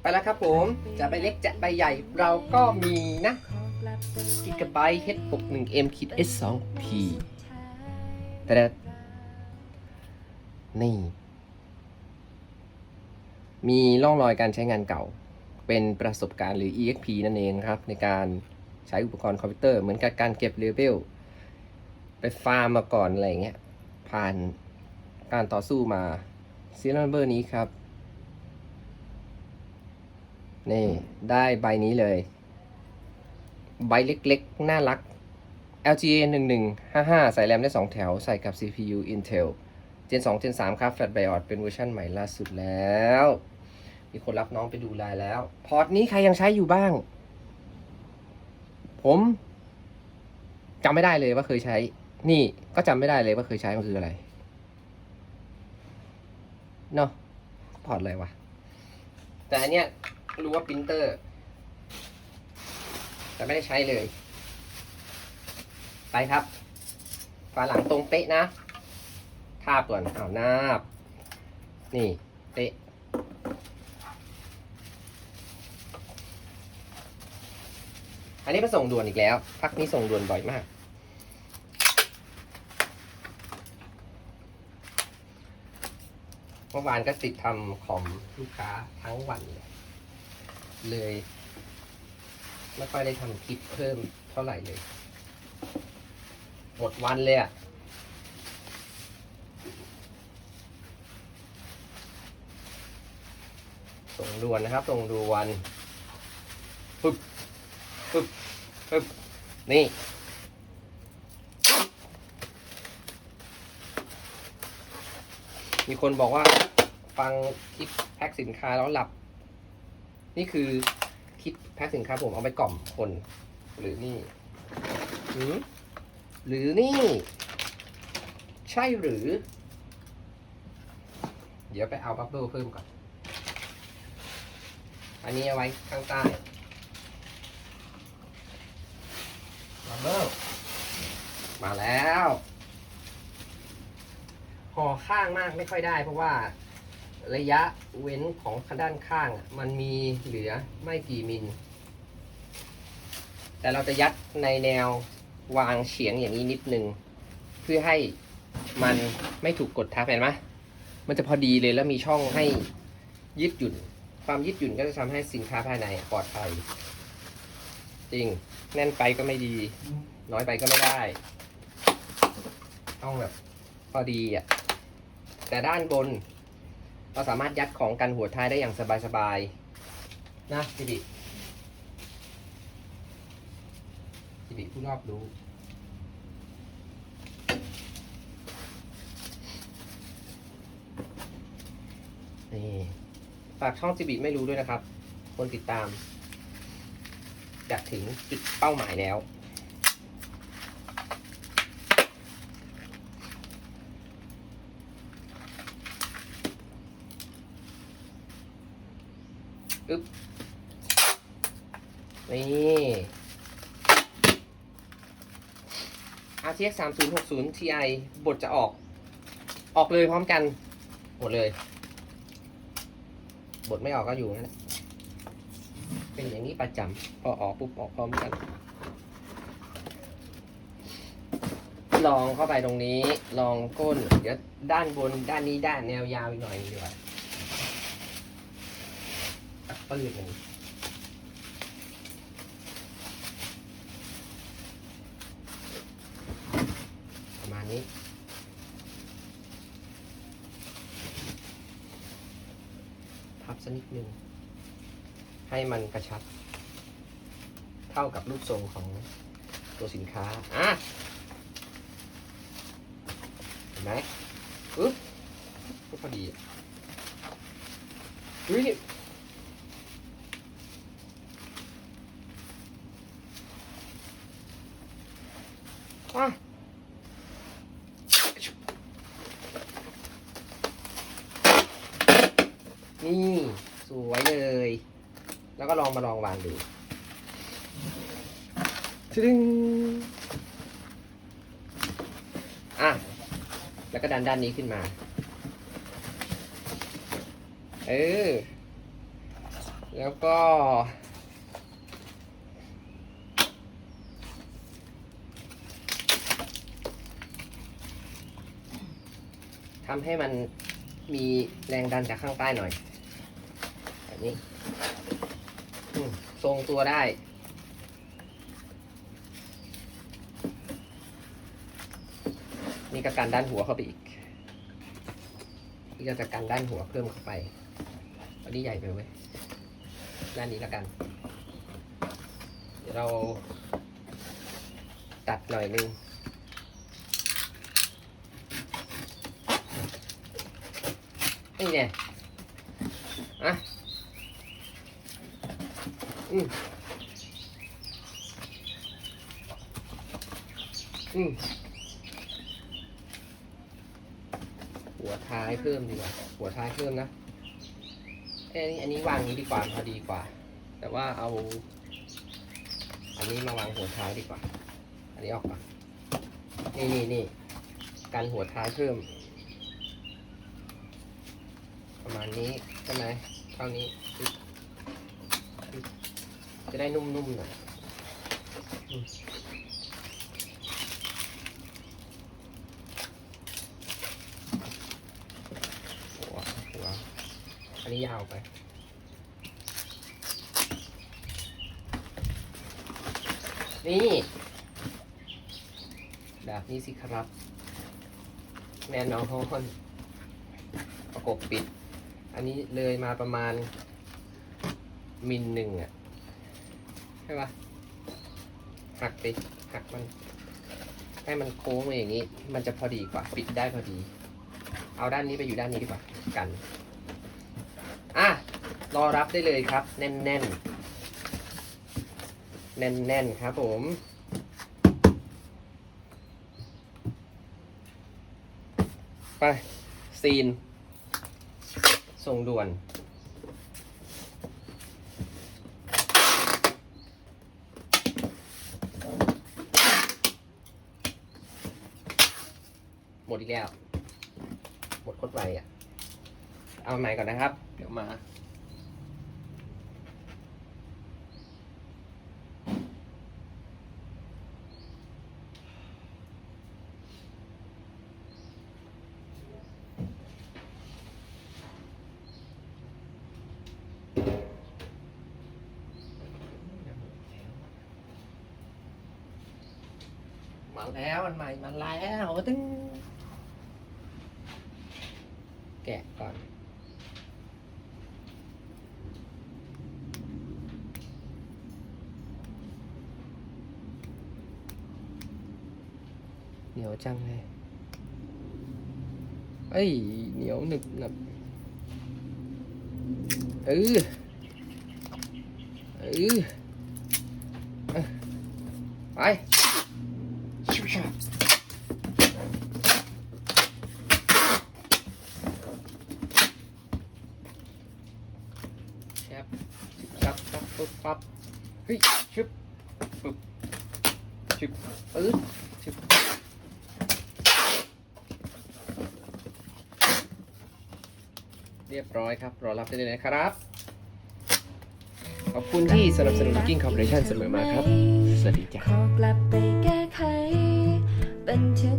ไปแล้วครับผมจะไปเล็กจะไปใหญ่เราก็มีนะ Gigabyte H61M Kit S2P แต่นี่ มีร่องรอยการใช้งานเก่า เป็นประสบการณ์หรือ EXP นั่นเองครับ ในการใช้อุปกรณ์คอมพิวเตอร์เหมือนกับการเก็บเลเวลไปฟาร์มมาก่อนอะไรเงี้ย ผ่านการต่อสู้มาซีรีส์เบอร์นี้ครับ นี่ได้ใบนี้เลย ใบเล็กๆ น่ารัก LGA 1155 ใส่แรมได้ 2 แถว ใส่กับ CPU Intel Gen 2 Gen 3 ครับ Flat BIOS เป็นเวอร์ชันใหม่ล่าสุดแล้ว มีคนรับน้องไปดูลน์แล้ว พอร์ตนี้ใครยังใช้อยู่บ้าง ผมจำไม่ได้เลยว่าเคยใช้ นี่ก็จำไม่ได้เลยว่าเคยใช้มันคืออะไร เนาะพอร์ตอะไรวะ แต่อันเนี้ย รู้ว่าปรินเตอร์ แต่ไม่ได้ใช้เลย ไปครับ ฝาหลังตรงเป๊ะนะทาบก่อนเอาวนาบ นี่ เป๊ะอันนี้มาส่งด่วนอีกแล้ว พักนี้ส่งด่วนบ่อยมาก เมื่อวานก็ติดทำคอมลูกค้าทั้งวันเลย เลยไม่ค่อยได้ทำคลิปเพิ่มเท่าไหร่เลย หมดวันเลยอะส่งด่วนนะครับส่งด่วนปึ๊บปึ๊บปึ๊บนี่มีคนบอกว่าฟังคลิปแพ็คสินค้าแล้วหลับ นี่คือคลิปแพ็คสินค้าผมเอาไปกล่อมคน หรือนี่หือหรือนี่ ใช่หรือ เดี๋ยวไปเอาบับเบิลเพิ่มก่อน อันนี้เอาไว้ข้างใต้บับเบิลมาแล้วห่อข้างมากไม่ค่อยได้เพราะว่า ระยะเว้นของด้านข้าง มันมีเหลือไม่กี่มิล แต่เราจะยัดในแนววางเฉียงอย่างนี้นิดนึง เพื่อให้มันไม่ถูกกดทับเห็นไหมมันจะพอดีเลยแล้วมีช่องให้ยืดหยุ่น ความยืดหยุ่นก็จะทำให้สินค้าภายในปลอดภัย จริง แน่นไปก็ไม่ดี น้อยไปก็ไม่ได้ ต้องแบบพอดีอะ แต่ด้านบน เราสามารถยัดของกันหัวท้ายได้อย่างสบายๆนะพี่ดิพี่ดิผู้รอบรู้นี่ฝากช่องจิบิไม่รู้ด้วยนะครับ คนติดตามจะถึงจุดเป้าหมายแล้ว อึ๊บนี่ RTX 3060 Ti บทจะออก ออกเลยพร้อมกันหมดเลย บทไม่ออกก็อยู่นั่นแหละเป็นอย่างนี้ประจำพอออกปุ๊บออกพร้อมกัน ลองเข้าไปตรงนี้ ลองก้น เดี๋ยวด้านบนด้านนี้ด้านแนวยาวอีกหน่อยดีกว่า ตักปืนหนึ่งประมาณนี้พับสักนิดนึง ให้มันกระชับ เท่ากับรูปทรงของตัวสินค้า อะเห็นไหมปึ๊บก็พอดีอะอุ้ย อะนี่สวยเลย แล้วก็ลองมาลองวางดูชึ้งอะ แล้วก็ดันด้านนี้ขึ้นมา เออ แล้วก็ ทำให้มันมีแรงดันจากข้างใต้หน่อยแบบนี้ทรงตัวได้ นี่ก็กันด้านหัวเข้าไปอีก นี่ก็จะกันด้านหัวเพิ่มเข้าไปอันนี้ใหญ่ไปเว้ด้านนี้แล้วกัน เดี๋ยวเราตัดหน่อยนึง นี่เนี่ยอะอืมอืมหัวท้ายเพิ่มดีกว่า หัวท้ายเพิ่มนะเอ้ยอันนี้อันนี้วางนี้ดีกว่าพอดีกว่า แต่ว่าเอา อันนี้มาวางหัวท้ายดีกว่า อันนี้ออกก่อนนี่นี่นี่กันหัวท้ายเพิ่ม ประมาณนี้ใช่ไหมเท่านี้ จะได้นุ่มๆหน่อยหัวหัวอันนี้ยาวไปนี่แบบนี้สิครับ แน่นอนประกบปิด อันนี้เลยมาประมาณมิลหนึ่งอะใช่ปะหักไปหักมัน ให้มันโค้งมาอย่างนี้ มันจะพอดีกว่า ปิดได้พอดี เอาด้านนี้ไปอยู่ด้านนี้ดีกว่ากัน อะ รอรับได้เลยครับ แน่นแน่นแน่นแน่นครับผมไปซีน ส่งด่วน หมดอีกแล้ว หมดโคตรไวอะ เอาใหม่ก่อนนะครับ เดี๋ยวมา มาแล้วอันใหม่มาแล้วตึ้งแกะก่อ นเหนียวจังเลยเอ้ยเหนียวหนึบหนับเออเออเออไปชิวชาแชบชับชับปุ๊บปั๊บเฮ้ยชึบปุ๊บชึบปื๊ดชึบเรียบร้อยครับ รอรับได้เลยนะครับ ขอบคุณที่สนับสนุน Booking Corporation เสมอมาครับ สวัสดีจ้า ข